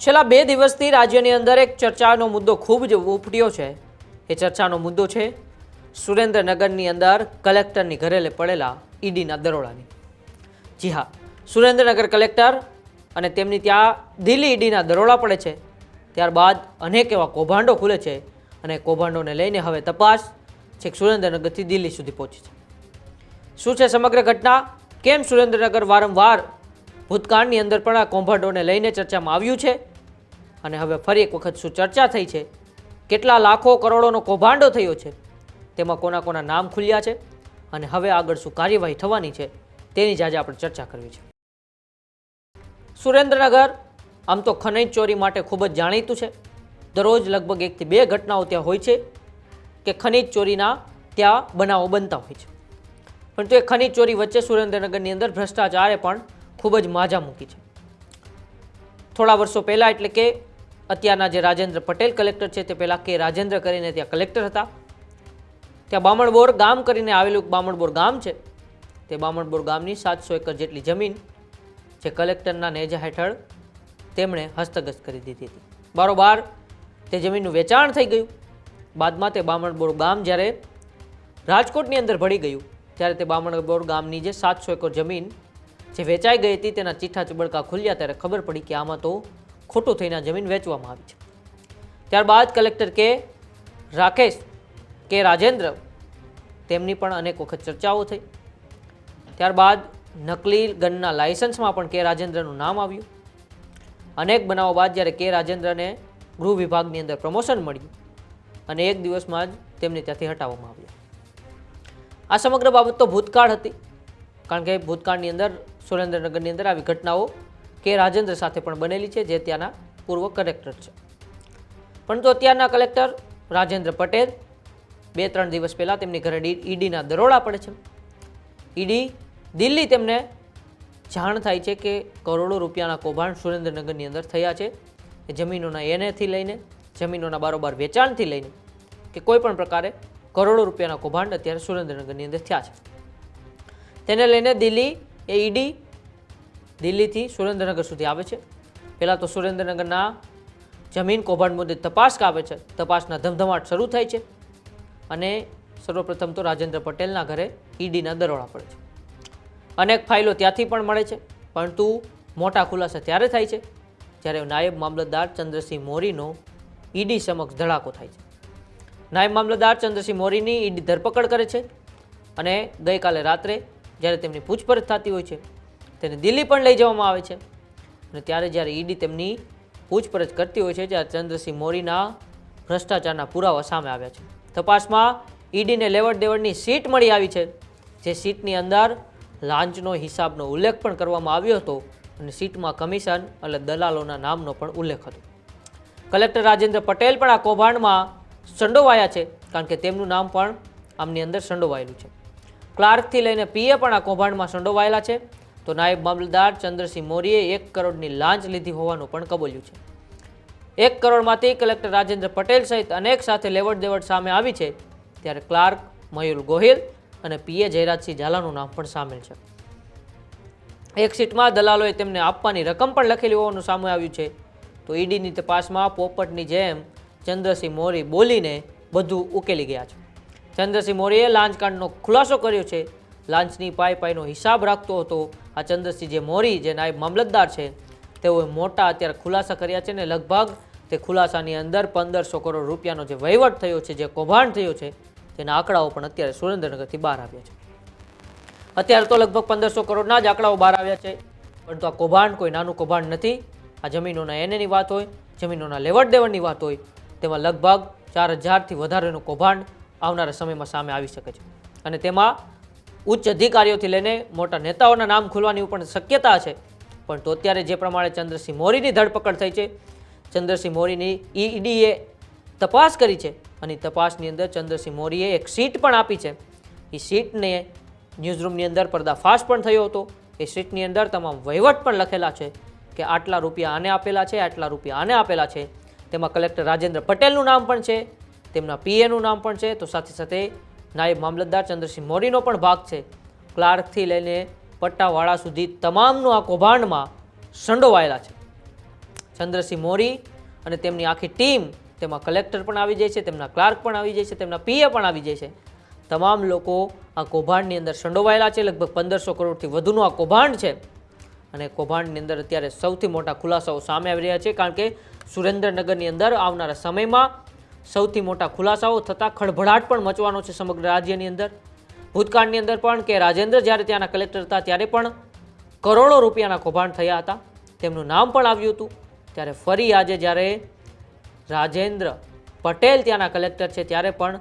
છેલ્લા બે દિવસથી રાજ્યની અંદર એક ચર્ચાનો મુદ્દો ખૂબ જ ઉપડ્યો છે. એ ચર્ચાનો મુદ્દો છે, સુરેન્દ્રનગરની અંદર કલેક્ટરની ઘરેલે પડેલા ઈડીના દરોડાની. જી હા, સુરેન્દ્રનગર કલેક્ટર અને તેમની ત્યાં દિલ્હી ઈડીના દરોડા પડે છે. ત્યારબાદ અનેક એવા કૌભાંડો ખુલે છે અને કૌભાંડોને લઈને હવે તપાસ છેક સુરેન્દ્રનગરથી દિલ્હી સુધી પહોંચી છે. શું છે સમગ્ર ઘટના? કેમ સુરેન્દ્રનગર વારંવાર ભૂતકાળની અંદર પણ આ કૌભાંડોને લઈને ચર્ચામાં આવ્યું છે? અને હવે ફરી એક વખત શું ચર્ચા થઈ છે? કેટલા લાખો કરોડોનો કૌભાંડો થયો છે? તેમાં કોના કોના નામ ખુલ્યા છે? અને હવે આગળ શું કાર્યવાહી થવાની છે? તેની જ આજે આપણે ચર્ચા કરવી છે. સુરેન્દ્રનગર, આમ તો ખનીજ ચોરી માટે ખૂબ જ જાણીતું છે. દરરોજ લગભગ એકથી બે ઘટનાઓ ત્યાં હોય છે કે ખનીજ ચોરીના ત્યાં બનાવો બનતા હોય છે. પરંતુ એ ખનીજ ચોરી વચ્ચે સુરેન્દ્રનગરની અંદર ભ્રષ્ટાચારે પણ ખૂબ જ માજા મૂકી છે. થોડા વર્ષો પહેલાં એટલે કે અત્યારના જે રાજેન્દ્ર પટેલ કલેક્ટર છે તે પહેલાં કે રાજેન્દ્ર કરીને ત્યાં કલેક્ટર હતા. ત્યાં બામણબોર ગામ કરીને આવેલું બામણબોર ગામ છે. તે બામણબોર ગામની સાતસો એકર જેટલી જમીન જે કલેક્ટરના નેજા હેઠળ તેમણે હસ્તગત કરી દીધી હતી. બારોબાર તે જમીનનું વેચાણ થઈ ગયું. બાદમાં તે બામણબોર ગામ જ્યારે રાજકોટની અંદર ભળી ગયું, ત્યારે તે બામણબોર ગામની જે સાતસો એકર જમીન જે વેચાઈ ગઈ હતી તેના ચીઠા ચબડકા ખુલ્યા ત્યારે ખબર પડી કે આમાં તો ખોટું થઈને જમીન વેચવામાં આવી છે. ત્યારબાદ કલેક્ટર કે રાકેશ કે રાજેન્દ્ર તેમની પણ અનેક વખત ચર્ચાઓ થઈ. ત્યારબાદ નકલી ગનના લાયસન્સમાં પણ કે રાજેન્દ્રનું નામ આવ્યું. અનેક બનાવો બાદ જ્યારે કે રાજેન્દ્રને ગૃહ વિભાગની અંદર પ્રમોશન મળ્યું અને એક દિવસમાં જ તેમને ત્યાંથી હટાવવામાં આવ્યા. આ સમગ્ર બાબત તો ભૂતકાળ હતી, કારણ કે ભૂતકાળની અંદર સુરેન્દ્રનગરની અંદર આવી ઘટનાઓ કે રાજેન્દ્ર સાથે પણ બનેલી છે, જે ત્યાંના પૂર્વ કલેક્ટર છે. પરંતુ અત્યારના કલેક્ટર રાજેન્દ્ર પટેલ, બે ત્રણ દિવસ પહેલાં તેમની ઘરે ઈડીના દરોડા પડે છે. ઈડી દિલ્હી તેમને જાણ થાય છે કે કરોડો રૂપિયાના કૌભાંડ સુરેન્દ્રનગરની અંદર થયા છે, એ જમીનોના એનેથી લઈને જમીનોના બારોબાર વેચાણથી લઈને કે કોઈ પણ પ્રકારે કરોડો રૂપિયાના કૌભાંડ અત્યારે સુરેન્દ્રનગરની અંદર થયા છે. તેને લઈને દિલ્હી એ ઈડી દિલ્હીથી સુરેન્દ્રનગર સુધી આવે છે. પહેલાં તો સુરેન્દ્રનગરના જમીન કૌભાંડ મુદ્દે તપાસ આવે છે. તપાસના ધમધમાટ શરૂ થાય છે અને સર્વપ્રથમ તો રાજેન્દ્ર પટેલના ઘરે ઈડીના દરોડા પડે છે. અનેક ફાઇલો ત્યાંથી પણ મળે છે, પરંતુ મોટા ખુલાસા ત્યારે થાય છે જ્યારે નાયબ મામલતદાર ચંદ્રસિંહ મોરીનો ઈડી સમક્ષ ધડાકો થાય છે. નાયબ મામલતદાર ચંદ્રસિંહ મોરીની ઈડી ધરપકડ કરે છે અને ગઈકાલે રાત્રે જ્યારે તેમની પૂછપરછ થતી હોય છે તેને દિલ્હી પણ લઈ જવામાં આવે છે. અને ત્યારે જ્યારે ઈડી તેમની પૂછપરછ કરતી હોય છે, ત્યારે ચંદ્રસિંહ મોરીના ભ્રષ્ટાચારના પુરાવા સામે આવ્યા છે. તપાસમાં ઈડીને લેવડ દેવડની સીટ મળી આવી છે. જે સીટની અંદર લાંચનો હિસાબનો ઉલ્લેખ પણ કરવામાં આવ્યો હતો અને સીટમાં કમિશન એટલે દલાલોના નામનો પણ ઉલ્લેખ હતો. કલેક્ટર રાજેન્દ્ર પટેલ પણ આ કૌભાંડમાં સંડોવાયા છે, કારણ કે તેમનું નામ પણ આમની અંદર સંડોવાયેલું છે. ક્લાર્કથી લઈને પીએ પણ આ કૌભાંડમાં સંડોવાયેલા છે. તો નાયબ મામલતદાર ચંદ્રસિંહ મોરીએ એક કરોડની લાંચ લીધી હોવાનું પણ કબૂલ્યું છે. એક કરોડમાંથી કલેક્ટર રાજેન્દ્ર પટેલ સહિત અનેક સાથે લેવડ દેવડ સામે આવી છે, ત્યારે ક્લાર્ક મયુર ગોહિલ અને પીએ જયરાજસિંહ ઝાલાનું નામ પણ સામેલ છે. એક સીટમાં દલાલોએ તેમને આપવાની રકમ પણ લખેલી હોવાનું સામે આવ્યું છે. તો ઈડીની તપાસમાં પોપટની જેમ ચંદ્રસિંહ મોરી બોલીને બધું ઉકેલી ગયા છે. ચંદ્રસિંહ મોરીએ લાંચકાંડનો ખુલાસો કર્યો છે. લાંચની પાઈ પાઈનો હિસાબ રાખતો હતો. આ ચંદ્રસિંહ જે મોરી, જે નાયબ મામલતદાર છે, તેઓએ મોટા અત્યારે ખુલાસા કર્યા છે ને લગભગ તે ખુલાસાની અંદર પંદરસો કરોડ રૂપિયાનો જે વહીવટ થયો છે, જે કૌભાંડ થયો છે, તેના આંકડાઓ પણ અત્યારે સુરેન્દ્રનગરથી બહાર આવ્યા છે. અત્યારે તો લગભગ પંદરસો કરોડના જ આંકડાઓ બહાર આવ્યા છે, પરંતુ આ કૌભાંડ કોઈ નાનું કૌભાંડ નથી. આ જમીનોના એનેની વાત હોય, જમીનોના લેવડ દેવડની વાત હોય, તેમાં લગભગ ચાર હજારથી વધારેનું કૌભાંડ આવનારા સમયમાં સામે આવી શકે છે. અને તેમાં ઉચ્ચ અધિકારીઓથી લઈને મોટા નેતાઓના નામ ખુલવાની પણ શક્યતા છે. પણ તો અત્યારે જે પ્રમાણે ચંદ્રસિંહ મોરીની ધરપકડ થઈ છે, ચંદ્રસિંહ મોરીની ઈડીએ તપાસ કરી છે અને તપાસની અંદર ચંદ્રસિંહ મોરીએ એક સીટ પણ આપી છે. એ સીટને ન્યૂઝરૂમની અંદર પર્દાફાશ પણ થયો હતો. એ સીટની અંદર તમામ વહીવટ પણ લખેલા છે કે આટલા રૂપિયા આને આપેલા છે, આટલા રૂપિયા આને આપેલા છે. તેમાં કલેક્ટર રાજેન્દ્ર પટેલનું નામ પણ છે, તેમના પીએનું નામ પણ છે. તો સાથે સાથે નાયબ મામલતદાર ચંદ્રસિંહ મોરીનો પણ ભાગ છે. ક્લાર્કથી લઈને પટ્ટાવાળા સુધી તમામનું આ કૌભાંડમાં સંડોવાયેલા છે. ચંદ્રસિંહ મોરી અને તેમની આખી ટીમ તેમાં કલેક્ટર પણ આવી જાય છે, તેમના ક્લાર્ક પણ આવી જાય છે, તેમના પીએ પણ આવી જાય છે. તમામ લોકો આ કૌભાંડની અંદર સંડોવાયેલા છે, લગભગ પંદરસો કરોડથી વધુનું આ કૌભાંડ છે. અને કૌભાંડની અંદર અત્યારે સૌથી મોટા ખુલાસાઓ સામે આવી રહ્યા છે, કારણ કે સુરેન્દ્રનગરની અંદર આવનારા સમયમાં સૌથી મોટા ખુલાસાઓ થતાં ખળભળાટ પણ મચવાનો છે સમગ્ર રાજ્યની અંદર. ભૂતકાળની અંદર પણ કે રાજેન્દ્ર જ્યારે ત્યાંના કલેક્ટર હતા ત્યારે પણ કરોડો રૂપિયાના કૌભાંડ થયા હતા. તેમનું નામ પણ આવ્યું હતું. ત્યારે ફરી આજે જ્યારે રાજેન્દ્ર પટેલ ત્યાંના કલેક્ટર છે ત્યારે પણ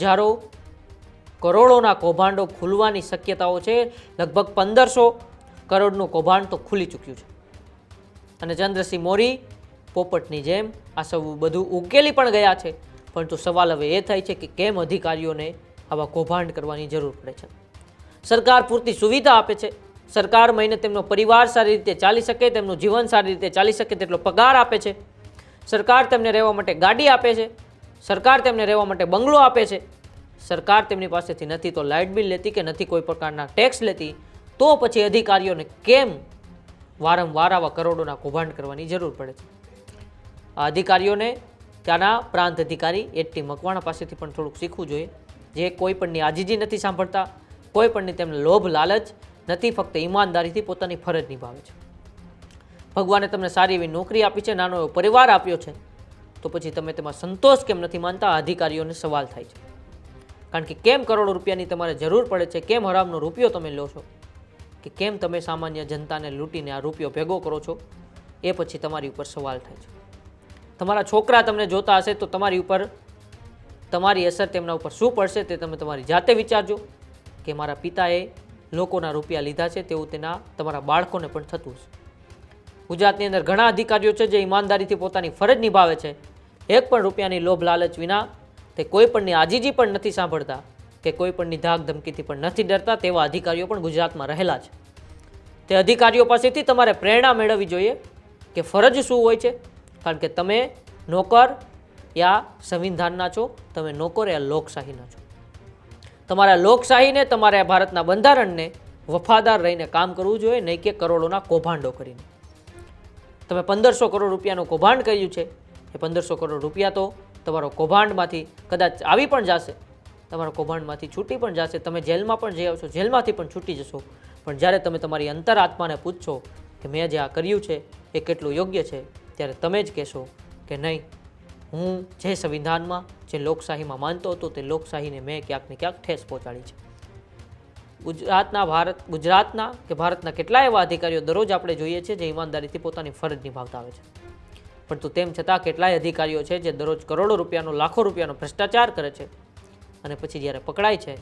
હજારો કરોડોના કૌભાંડો ખુલવાની શક્યતાઓ છે. લગભગ પંદરસો કરોડનું કૌભાંડ તો ખુલી ચૂક્યું છે. અને ચંદ્રસિંહ મોરી પોપટની જેમ આ સૌ બધું ઉકેલી પણ ગયા છે. પરંતુ સવાલ હવે એ થાય છે કે કેમ અધિકારીઓને આવા કૌભાંડ કરવાની જરૂર પડે છે? સરકાર પૂરતી સુવિધા આપે છે. સરકાર મહિને તેમનો પરિવાર સારી રીતે ચાલી શકે, તેમનું જીવન સારી રીતે ચાલી શકે તેટલો પગાર આપે છે. સરકાર તેમને રહેવા માટે ગાડી આપે છે. સરકાર તેમને રહેવા માટે બંગલો આપે છે. સરકાર તેમની પાસેથી નથી તો લાઇટ બિલ લેતી કે નથી કોઈ પ્રકારના ટેક્સ લેતી, તો પછી અધિકારીઓને કેમ વારંવાર આવા કરોડોના કૌભાંડ કરવાની જરૂર પડે છે? અધિકારીઓને ત્યાંના પ્રાંત અધિકારી એટી મકવાણા પાસેથી પણ થોડુંક શીખવું જોઈએ. જે કોઈ પણની આજીજી નથી સાંભળતા, કોઈ પણની તેમને લોભ, લાલચ નથી, ફક્ત ઈમાનદારીથી પોતાની ફરજ નિભાવે છે. ભગવાને તમને સારી એવી નોકરી આપી છે, નાનો એવો પરિવાર આપ્યો છે, તો પછી તમે તેમાં સંતોષ કેમ નથી માનતા? અધિકારીઓને સવાલ થાય છે. કારણ કે કેમ કરોડો રૂપિયાની તમારે જરૂર પડે છે? કેમ હરામનો રૂપિયો તમે લો છો? કે કેમ તમે સામાન્ય જનતાને લૂંટીને આ રૂપિયો ભેગો કરો છો? એ પછી તમારી ઉપર સવાલ થાય છે. તમારા છોકરા તમને જોતા હશે તો તમારી ઉપર તમારી અસર તેમના ઉપર શું પડશે તે તમે તમારી જાતે વિચારજો કે મારા પિતાએ લોકોના રૂપિયા લીધા છે તેવું તેના, તમારા બાળકોને પણ થતું હશે. ગુજરાતની અંદર ઘણા અધિકારીઓ છે જે ઈમાનદારીથી પોતાની ફરજ નિભાવે છે. એક પણ રૂપિયાની લોભ લાલચ વિના તે કોઈ પણની આજીજી પણ નથી સાંભળતા કે કોઈ પણની ધાક ધમકીથી પણ નથી ડરતા તેવા અધિકારીઓ પણ ગુજરાતમાં રહેલા છે. તે અધિકારીઓ પાસેથી તમારે પ્રેરણા મેળવવી જોઈએ કે ફરજ શું હોય છે કારણ કે તમે નોકર યા સંવિધાનના છો, તમે નોકર યા લોકશાહીના છો. તમારા લોકશાહીને, તમારે ભારતના બંધારણને વફાદાર રહીને કામ કરવું જોઈએ, નહીં કે કરોડોના કૌભાંડો કરીને. તમે પંદરસો કરોડ રૂપિયાનું કૌભાંડ કર્યું છે, એ પંદરસો કરોડ રૂપિયા તો તમારો કૌભાંડમાંથી કદાચ આવી પણ જશે, તમારા કૌભાંડમાંથી છૂટી પણ જશે, તમે જેલમાં પણ જઈ આવશો, જેલમાંથી પણ છૂટી જશો. પણ જ્યારે તમે તમારી અંતરાત્માને પૂછશો કે મેં જે આ કર્યું છે, એ કેટલું યોગ્ય છે ત્યારે તમે જ કહેશો કે નહીં. હું જે સંવિધાનમાં જે લોકશાહીમાં માનતો હતો તે લોકશાહીને મેં ક્યાંક ને ક્યાંક ઠેસ પહોંચાડી છે. ગુજરાતના ભારત, ગુજરાતના કે ભારતના કેટલા એવા અધિકારીઓ દરરોજ આપણે જોઈએ છીએ જે ઈમાનદારીથી પોતાની ફરજ નિભાવતા આવે છે. પરંતુ તેમ છતાં કેટલાય અધિકારીઓ છે જે દરરોજ કરોડો રૂપિયાનો, લાખો રૂપિયાનો ભ્રષ્ટાચાર કરે છે અને પછી જ્યારે પકડાય છે,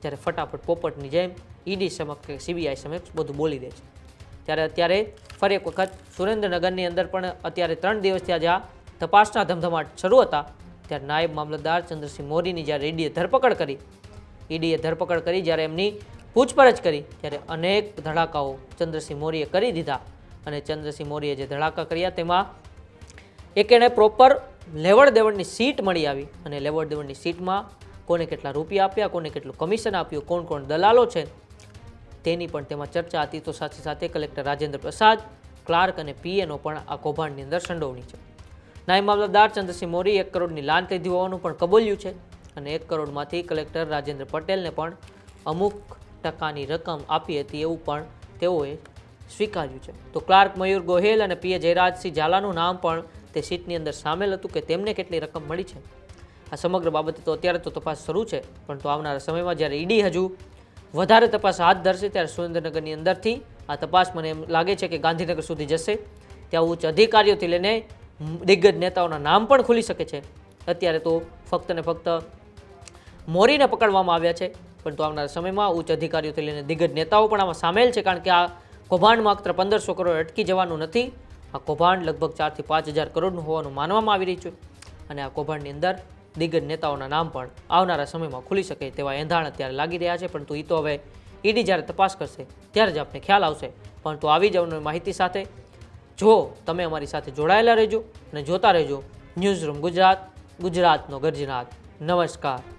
ત્યારે ફટાફટ પોપટની જેમ ઈડી સમક્ષ કે સીબીઆઈ સમક્ષ બધું બોલી દે છે. ત્યારે અત્યારે ફરી એક વખત સુરેન્દ્રનગરની અંદર પણ અત્યારે ત્રણ દિવસથી આજે આ તપાસના ધમધમાટ શરૂ હતા. ત્યારે નાયબ મામલતદાર ચંદ્રસિંહ મોરીની જ્યારે ઈડીએ ધરપકડ કરી, ઈડીએ ધરપકડ કરી જ્યારે એમની પૂછપરછ કરી, ત્યારે અનેક ધડાકાઓ ચંદ્રસિંહ મોરીએ કરી દીધા. અને ચંદ્રસિંહ મોરીએ જે ધડાકા કર્યા તેમાં એક એણે પ્રોપર લેવડ દેવડની સીટ મળી આવી. અને લેવડ દેવડની સીટમાં કોને કેટલા રૂપિયા આપ્યા, કોને કેટલું કમિશન આપ્યું, કોણ કોણ દલાલો છે તેની પણ તેમાં ચર્ચા હતી. તો સાથે સાથે કલેક્ટર રાજેન્દ્ર પ્રસાદ, ક્લાર્ક અને પીએનો પણ આ કૌભાંડની અંદર સંડોવણી છે. નાયબ મામલતદાર ચંદ્રસિંહ મોરી એક કરોડની લાંચ લીધી હોવાનું પણ કબૂલ્યું છે અને એક કરોડમાંથી કલેક્ટર રાજેન્દ્ર પટેલને પણ અમુક ટકાની રકમ આપી હતી એવું પણ તેઓએ સ્વીકાર્યું છે. તો ક્લાર્ક મયુર ગોહેલ અને પીએ જયરાજસિંહ ઝાલાનું નામ પણ તે સીટની અંદર સામેલ હતું કે તેમને કેટલી રકમ મળી છે. આ સમગ્ર બાબતે તો અત્યારે તો તપાસ શરૂ છે પરંતુ આવનારા સમયમાં જ્યારે ઈડી હજુ વધારે તપાસ હાથ ધરશે ત્યારે સુરેન્દ્રનગરની અંદરથી. આ તપાસ મને એમ લાગે છે કે ગાંધીનગર સુધી જશે. ત્યાં ઉચ્ચ અધિકારીઓથી લઈને દિગ્ગજ નેતાઓના નામ પણ ખુલી શકે છે. અત્યારે તો ફક્ત ને ફક્ત મોરીને પકડવામાં આવ્યા છે, પરંતુ આવનારા સમયમાં ઉચ્ચ અધિકારીઓથી લઈને દિગ્ગજ નેતાઓ પણ આમાં સામેલ છે, કારણ કે આ કૌભાંડ માત્ર પંદરસો કરોડ અટકી જવાનું નથી. આ કૌભાંડ લગભગ ચારથી પાંચ હજાર કરોડનું હોવાનું માનવામાં આવી રહ્યું છે. અને આ કૌભાંડની અંદર દિગ્ગજ નેતાઓના નામ પણ આવનારા સમયમાં ખુલી શકે તેવા એંધાણ અત્યારે લાગી રહ્યા છે, પરંતુ એ તો હવે ઈડી જ્યારે તપાસ કરશે ત્યારે જ આપને ખ્યાલ આવશે. પરંતુ આવી જ માહિતી સાથે જો તમે અમારી સાથે જોડાયેલા રહેજો અને જોતા રહેજો. ન્યૂઝ રૂમ ગુજરાત, ગુજરાતનો ગર્જનાથ. નમસ્કાર.